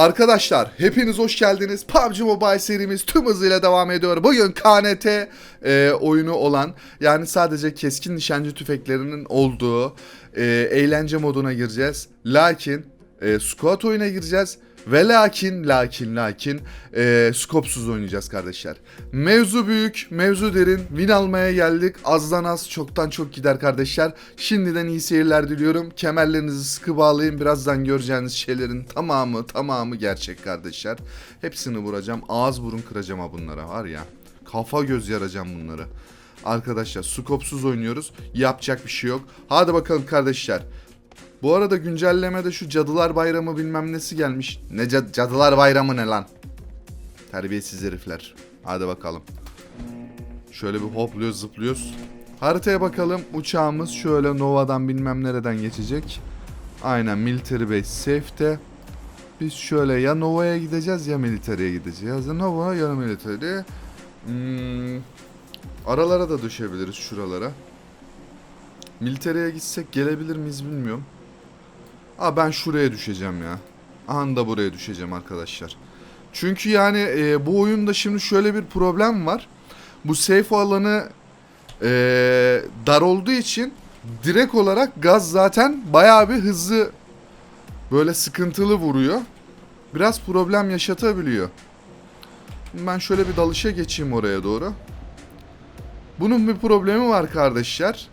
Arkadaşlar hepiniz hoş geldiniz. PUBG Mobile serimiz tüm hızıyla devam ediyor. Bugün KNT e, oyunu olan yani sadece keskin nişancı tüfeklerinin olduğu e, eğlence moduna gireceğiz. Lakin e, squad oyuna gireceğiz. Ve lakin lakin lakin e, skopsuz oynayacağız kardeşler. Mevzu büyük, mevzu derin. Win almaya geldik. Azdan az, çoktan çok gider kardeşler. Şimdiden iyi seyirler diliyorum. Kemerlerinizi sıkı bağlayın. Birazdan göreceğiniz şeylerin tamamı tamamı gerçek kardeşler. Hepsini vuracağım. Ağız burun kıracağım ha bunlara var ya. Kafa göz yaracağım bunları. Arkadaşlar skopsuz oynuyoruz. Yapacak bir şey yok. Hadi bakalım kardeşler. Bu arada güncellemede şu Cadılar Bayramı bilmem nesi gelmiş. Ne cad- Cadılar Bayramı ne lan? Terbiyesiz herifler. Hadi bakalım. Şöyle bir hopluyoruz zıplıyoruz. Haritaya bakalım. Uçağımız şöyle Nova'dan bilmem nereden geçecek. Aynen Military Base Safe'te. Biz şöyle ya Nova'ya gideceğiz ya Military'e gideceğiz. Ya Nova ya Military. Hmm, aralara da düşebiliriz şuralara. Military'e gitsek gelebilir miyiz bilmiyorum. Aa ben şuraya düşeceğim ya. Aha da buraya düşeceğim arkadaşlar. Çünkü yani e, bu oyunda şimdi şöyle bir problem var. Bu safe alanı e, dar olduğu için direkt olarak gaz zaten bayağı bir hızlı böyle sıkıntılı vuruyor. Biraz problem yaşatabiliyor. Ben şöyle bir dalışa geçeyim oraya doğru. Bunun bir problemi var kardeşler.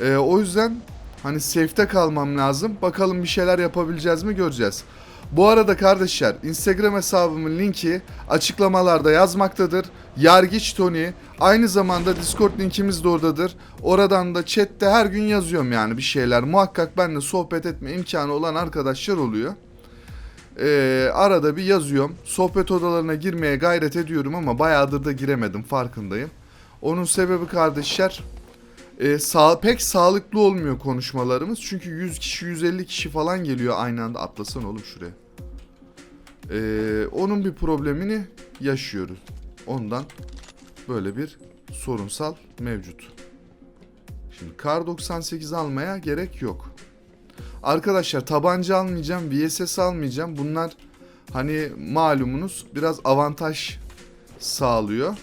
Ee, o yüzden hani safe'te kalmam lazım. Bakalım bir şeyler yapabileceğiz mi göreceğiz. Bu arada kardeşler Instagram hesabımın linki açıklamalarda yazmaktadır. Yargiç Tony. Aynı zamanda Discord linkimiz de oradadır. Oradan da chatte her gün yazıyorum yani bir şeyler. Muhakkak benimle sohbet etme imkanı olan arkadaşlar oluyor. Ee, arada bir yazıyorum. Sohbet odalarına girmeye gayret ediyorum ama bayağıdır da giremedim farkındayım. Onun sebebi kardeşler e, sağ, pek sağlıklı olmuyor konuşmalarımız. Çünkü 100 kişi 150 kişi falan geliyor aynı anda. Atlasana oğlum şuraya. E, onun bir problemini yaşıyoruz. Ondan böyle bir sorunsal mevcut. Şimdi Kar 98 almaya gerek yok. Arkadaşlar tabanca almayacağım, VSS almayacağım. Bunlar hani malumunuz biraz avantaj sağlıyor.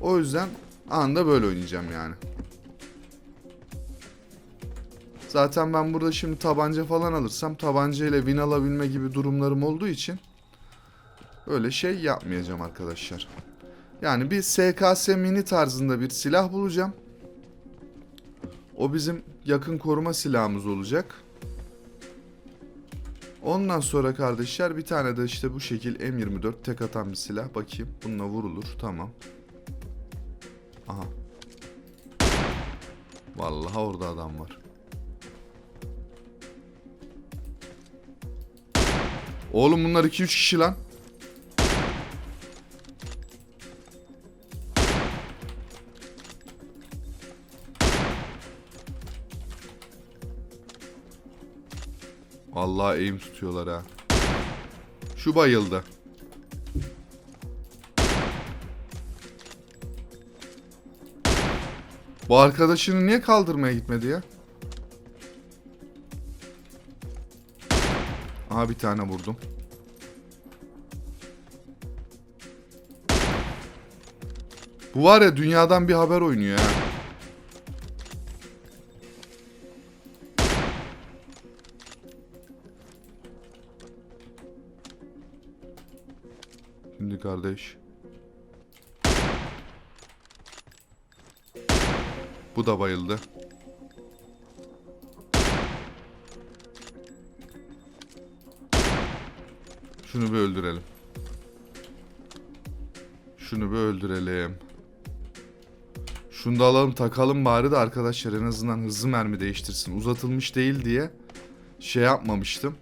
O yüzden anda böyle oynayacağım yani. Zaten ben burada şimdi tabanca falan alırsam tabanca ile win alabilme gibi durumlarım olduğu için öyle şey yapmayacağım arkadaşlar. Yani bir SKS mini tarzında bir silah bulacağım. O bizim yakın koruma silahımız olacak. Ondan sonra kardeşler bir tane de işte bu şekil M24 tek atan bir silah. Bakayım bununla vurulur. Tamam. Aha. Vallahi orada adam var. Oğlum bunlar 2-3 kişi lan. Vallahi eğim tutuyorlar ha. Şu bayıldı. Bu arkadaşını niye kaldırmaya gitmedi ya? Aha bir tane vurdum. Bu var ya dünyadan bir haber oynuyor ya. Şimdi kardeş. Bu da bayıldı. Şunu bir öldürelim. Şunu bir öldürelim. Şunu da alalım takalım bari de arkadaşlar en azından hızlı mermi değiştirsin. Uzatılmış değil diye şey yapmamıştım.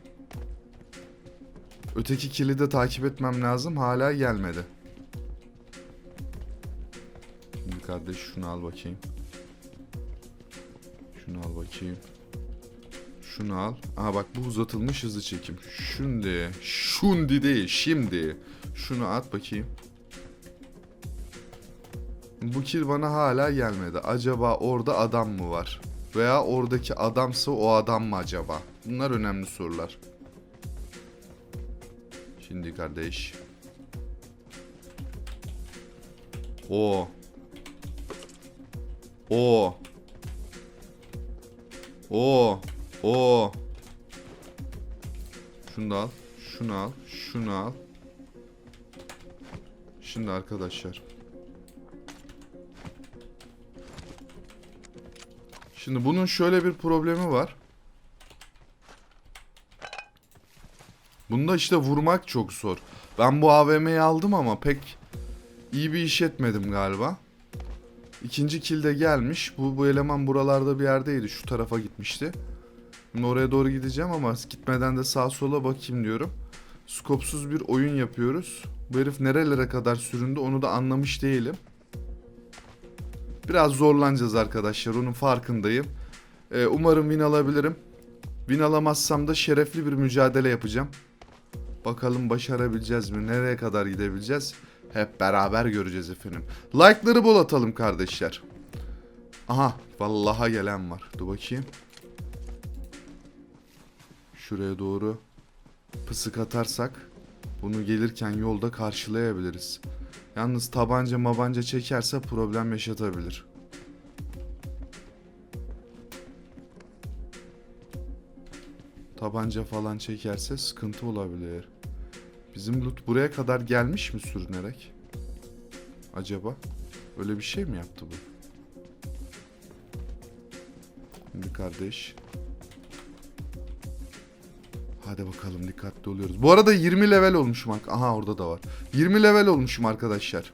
Öteki kili de takip etmem lazım. Hala gelmedi. Şimdi kardeş şunu al bakayım. Şunu al bakayım. Şunu al. Aha bak bu uzatılmış hızlı çekim. Şimdi. Şundi değil. Şimdi. Şunu at bakayım. Bu kill bana hala gelmedi. Acaba orada adam mı var? Veya oradaki adamsa o adam mı acaba? Bunlar önemli sorular. Şimdi kardeş. O. O. O. O. Şunu da al. Şunu al. Şunu al. Şimdi arkadaşlar. Şimdi bunun şöyle bir problemi var. Bunda işte vurmak çok zor. Ben bu AVM'yi aldım ama pek iyi bir iş etmedim galiba. İkinci kill de gelmiş. Bu, bu eleman buralarda bir yerdeydi. Şu tarafa gitmişti. Şimdi oraya doğru gideceğim ama gitmeden de sağa sola bakayım diyorum. Skopsuz bir oyun yapıyoruz. Bu herif nerelere kadar süründü onu da anlamış değilim. Biraz zorlanacağız arkadaşlar. Onun farkındayım. Ee, umarım win alabilirim. Win alamazsam da şerefli bir mücadele yapacağım. Bakalım başarabileceğiz mi? Nereye kadar gidebileceğiz? Hep beraber göreceğiz efendim. Like'ları bol atalım kardeşler. Aha vallaha gelen var. Dur bakayım. Şuraya doğru pısık atarsak bunu gelirken yolda karşılayabiliriz. Yalnız tabanca mabanca çekerse problem yaşatabilir. Tabanca falan çekerse sıkıntı olabilir. Bizim loot buraya kadar gelmiş mi sürünerek? Acaba? Öyle bir şey mi yaptı bu? Şimdi kardeş. Hadi bakalım dikkatli oluyoruz. Bu arada 20 level olmuşum. Aha orada da var. 20 level olmuşum arkadaşlar.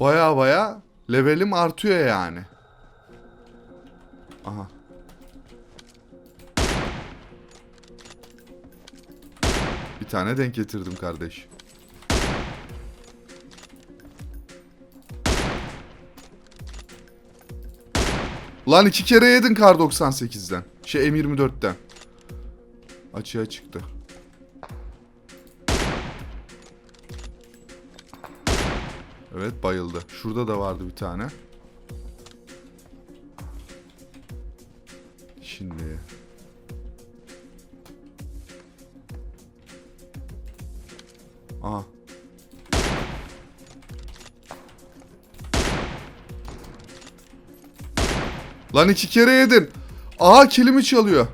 Baya baya levelim artıyor yani. Bir tane denk getirdim kardeş. Lan iki kere yedin kar 98'den. Şey M24'ten. Açığa çıktı. Evet bayıldı. Şurada da vardı bir tane. Şimdi. Lan iki kere yedin. Aha kilimi çalıyor.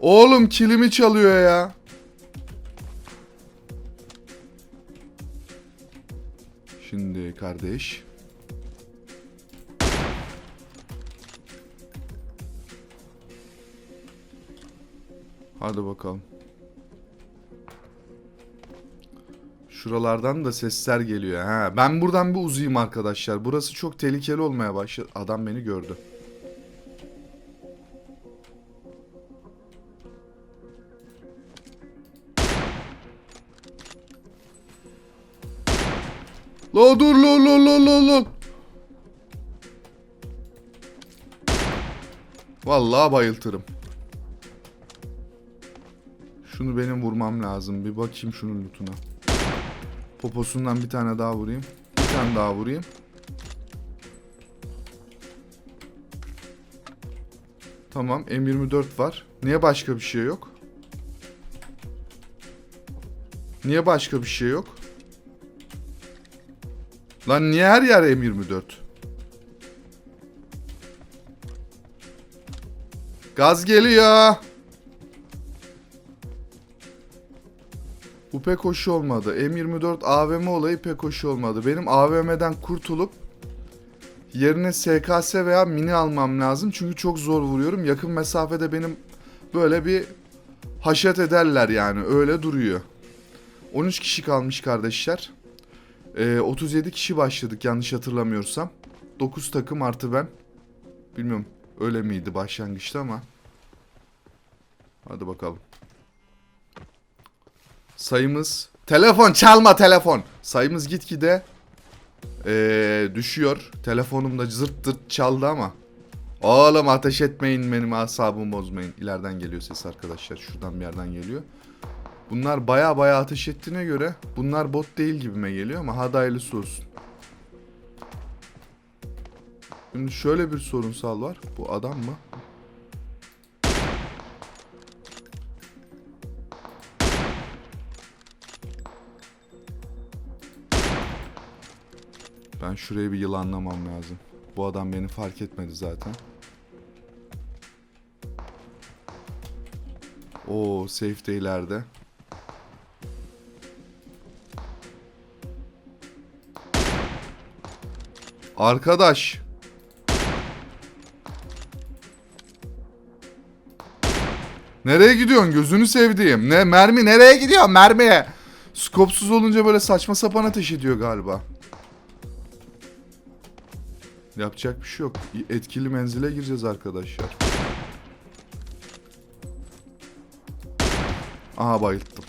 Oğlum kilimi çalıyor ya. Şimdi kardeş. Hadi bakalım. Şuralardan da sesler geliyor. Ha, ben buradan bir uzayayım arkadaşlar. Burası çok tehlikeli olmaya başladı. Adam beni gördü. La dur la la la la la. Vallahi bayıltırım. Şunu benim vurmam lazım. Bir bakayım şunun lootuna. Poposundan bir tane daha vurayım. Bir tane daha vurayım. Tamam M24 var. Niye başka bir şey yok? Niye başka bir şey yok? Lan niye her yer M24? Gaz geliyor. Bu pek hoş olmadı. M24 AVM olayı pek hoş olmadı. Benim AVM'den kurtulup yerine SKS veya mini almam lazım. Çünkü çok zor vuruyorum. Yakın mesafede benim böyle bir haşet ederler yani. Öyle duruyor. 13 kişi kalmış kardeşler. Ee, 37 kişi başladık yanlış hatırlamıyorsam. 9 takım artı ben. Bilmiyorum öyle miydi başlangıçta ama. Hadi bakalım. Sayımız telefon çalma telefon. Sayımız gitgide ee, düşüyor. Telefonum da zırt zırt çaldı ama. Oğlum ateş etmeyin benim asabımı bozmayın. İleriden geliyor ses arkadaşlar. Şuradan bir yerden geliyor. Bunlar baya baya ateş ettiğine göre bunlar bot değil gibime geliyor ama hadi hayırlısı olsun. Şimdi şöyle bir sorunsal var. Bu adam mı? Ben şurayı bir yılanlamam lazım. Bu adam beni fark etmedi zaten. Oo, safe de ileride. Arkadaş. Nereye gidiyorsun gözünü sevdiğim? Ne mermi nereye gidiyor mermi? Skopsuz olunca böyle saçma sapan ateş ediyor galiba. Yapacak bir şey yok. Etkili menzile gireceğiz arkadaşlar. Aha bayılttım.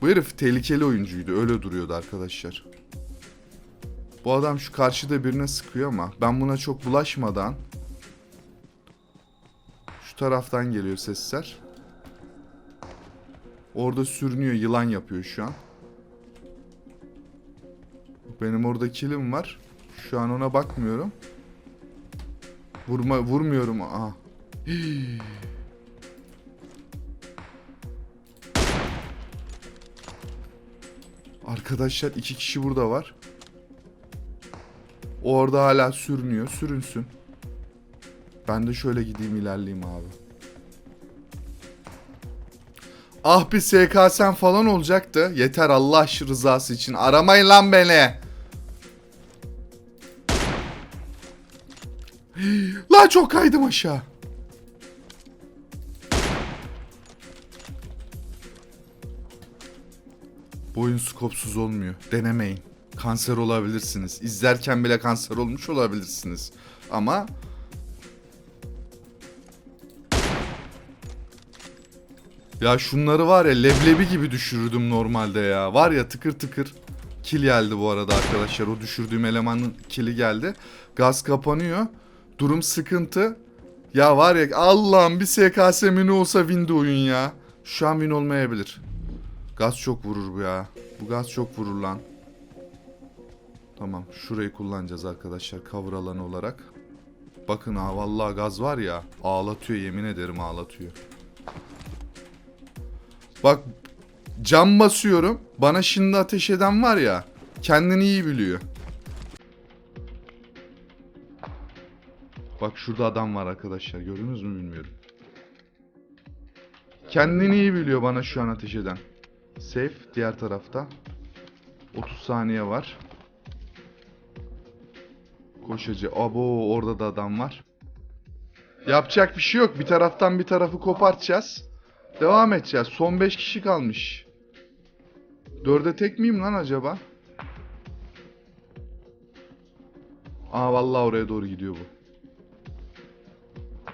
Bu herif tehlikeli oyuncuydu. Öyle duruyordu arkadaşlar. Bu adam şu karşıda birine sıkıyor ama ben buna çok bulaşmadan şu taraftan geliyor sesler. Orada sürünüyor, yılan yapıyor şu an. Benim orada kilim var. Şu an ona bakmıyorum. Vurma vurmuyorum. Aha. Hii. Arkadaşlar iki kişi burada var. Orada hala sürünüyor. Sürünsün. Ben de şöyle gideyim ilerleyeyim abi. Ah bir SKS'm falan olacaktı. Yeter Allah rızası için. Aramayın lan beni. Çok kaydım aşağı. Bu skopsuz olmuyor. Denemeyin. Kanser olabilirsiniz. İzlerken bile kanser olmuş olabilirsiniz. Ama Ya şunları var ya leblebi gibi düşürürdüm normalde ya. Var ya tıkır tıkır kill geldi bu arada arkadaşlar. O düşürdüğüm elemanın kili geldi. Gaz kapanıyor. Durum sıkıntı. Ya var ya Allah'ım bir SKS mini olsa windi oyun ya. Şu an win olmayabilir. Gaz çok vurur bu ya. Bu gaz çok vurur lan. Tamam şurayı kullanacağız arkadaşlar cover alanı olarak. Bakın ha vallahi gaz var ya ağlatıyor yemin ederim ağlatıyor. Bak cam basıyorum. Bana şimdi ateş eden var ya kendini iyi biliyor. Bak şurada adam var arkadaşlar gördünüz mü bilmiyorum. Kendini iyi biliyor bana şu an ateş eden. Safe diğer tarafta. 30 saniye var. Koşacı. Abo orada da adam var. Yapacak bir şey yok. Bir taraftan bir tarafı kopartacağız. Devam edeceğiz. Son 5 kişi kalmış. Dörde tek miyim lan acaba? Aa vallahi oraya doğru gidiyor bu.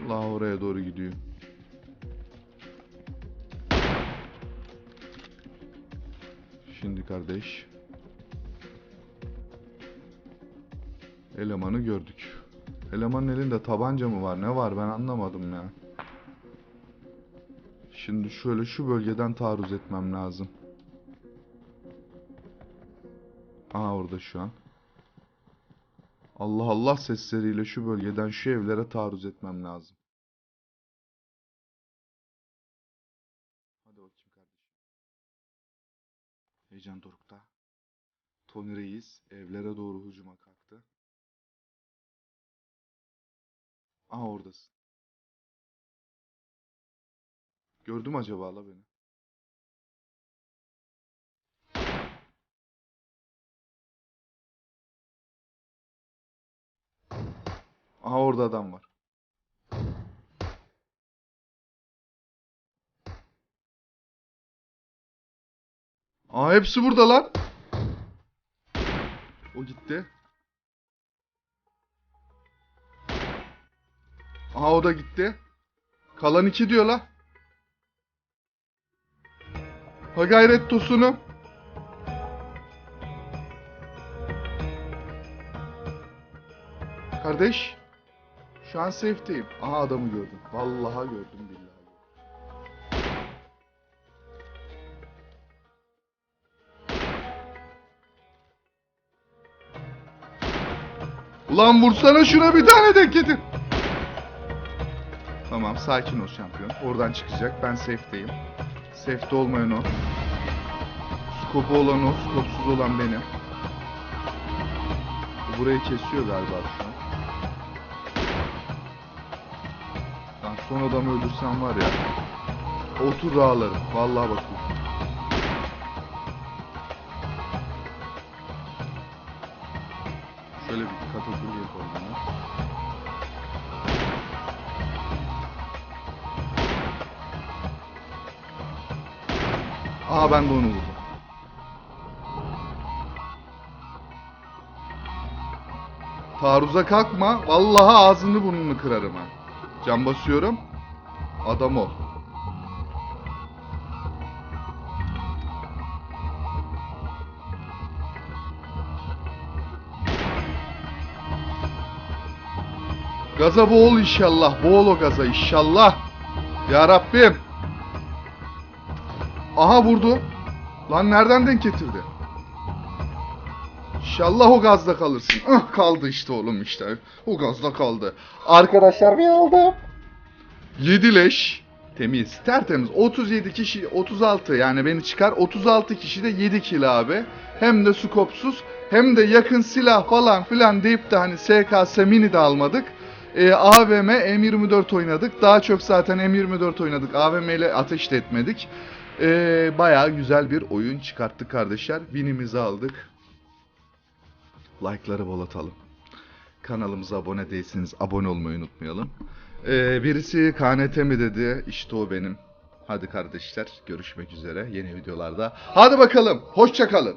Allah oraya doğru gidiyor. Şimdi kardeş. Elemanı gördük. Elemanın elinde tabanca mı var? Ne var ben anlamadım ya. Şimdi şöyle şu bölgeden taarruz etmem lazım. Aa orada şu an. Allah Allah sesleriyle şu bölgeden şu evlere taarruz etmem lazım. Hadi bakayım kardeşim. Heyecan dorukta. Tony Reis evlere doğru hücuma kalktı. Aha oradasın. Gördü mü acaba la beni? Aha orada adam var. Aa hepsi burada lan. O gitti. Aha o da gitti. Kalan iki diyor la. Ha gayret tosunu. Kardeş. Şu an safe'teyim. Aha adamı gördüm. Vallahi gördüm billahi. Ulan vursana şuna bir tane denk getir. Tamam sakin ol şampiyon. Oradan çıkacak. Ben safe'deyim. Safe'de olmayan o. Skopu olan o. Skopsuz olan benim. Bu Burayı kesiyor galiba son adamı öldürsem var ya. Otur ağlarım. Vallahi bak. Şöyle bir katakulli yapalım. hemen. Aa ben de onu vurdum. Taarruza kalkma. Vallahi ağzını burnunu kırarım ha. Can basıyorum. Adam ol. Gaza boğul inşallah. Boğul o gaza inşallah. Ya Rabbim. Aha vurdu. Lan nereden denk getirdi? İnşallah o gazda kalırsın. Ah kaldı işte oğlum işte. O gazda kaldı. Arkadaşlar bir aldım. 7 leş. Temiz. Tertemiz. 37 kişi 36 yani beni çıkar. 36 kişi de 7 kilo abi. Hem de skopsuz hem de yakın silah falan filan deyip de hani SKS mini de almadık. Ee, AVM M24 oynadık. Daha çok zaten M24 oynadık. AVM ile ateş de etmedik. Ee, bayağı güzel bir oyun çıkarttık kardeşler. Winimizi aldık. Like'ları bol atalım. Kanalımıza abone değilseniz abone olmayı unutmayalım. Ee, birisi KNT mi dedi? İşte o benim. Hadi kardeşler görüşmek üzere yeni videolarda. Hadi bakalım. Hoşça kalın.